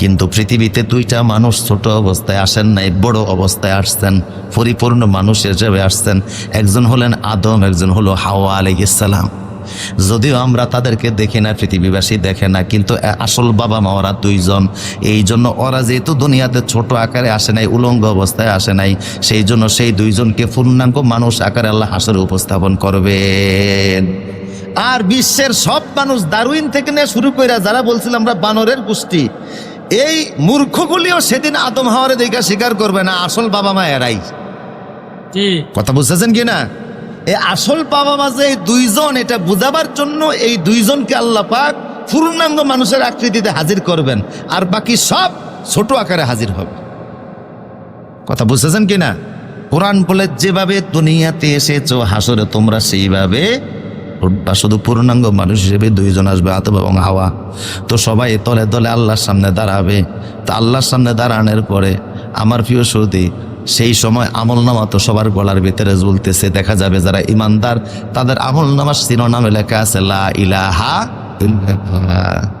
কিন্তু পৃথিবীতে দুইটা মানুষ ছোট অবস্থায় আসেন নাই, বড় অবস্থায় আসছেন, পরিপূর্ণ মানুষ হিসেবে আসছেন। একজন হলেন আদম, একজন হলো হাওয়া আলাইসালাম যদিও আমরা তাদেরকে দেখি না, পৃথিবীবাসী দেখে না, কিন্তু আসল বাবা মা ওরা দুইজন। এই জন্য ওরা যেহেতু দুনিয়াতে ছোট আকারে আসে নাই, উলঙ্গ অবস্থায় আসে নাই, সেই জন্য সেই দুইজনকে পূর্ণাঙ্গ মানুষ আকারে আল্লাহ হাসরে উপস্থাপন করবেন আর বিশ্বের সব মানুষ দারুইন থেকে নিয়ে শুরু করে যারা বলছিলাম আমরা বানরের গোষ্ঠী এই মূর্খগুলিও সেদিন আদম হাওয়ারে দেখা স্বীকার করবে না আসল বাবা মা এরাই। কথা বুঝতেছেন কি না এই আসল বাবা মা যে এই দুইজন এটা বুঝাবার জন্য এই দুইজনকে আল্লাহ পাক পূর্ণাঙ্গ মানুষের আকৃতিতে হাজির করবেন আর বাকি সব ছোট আকারে হাজির হবে। কথা বুঝতেছেন কি না কোরআন বলে যেভাবে দুনিয়াতে এসেছ হাসরে তোমরা সেইভাবে শুধু পূর্ণাঙ্গ মানুষ হিসেবে দুইজন আসবে আতব এবং হাওয়া। তো সবাই তলে তলে আল্লাহর সামনে দাঁড়াবে। তা আল্লাহর সামনে দাঁড়ানোর পরে আমার প্রিয় সৌদি সেই সময় আমল নামা তো সবার গলার ভিতরে ঝুলতেছে দেখা যাবে যারা ইমানদার, তাদের আমল নামার শিরোনামে লেখা আছে, লা ইলাহা ইল্লাল্লাহ।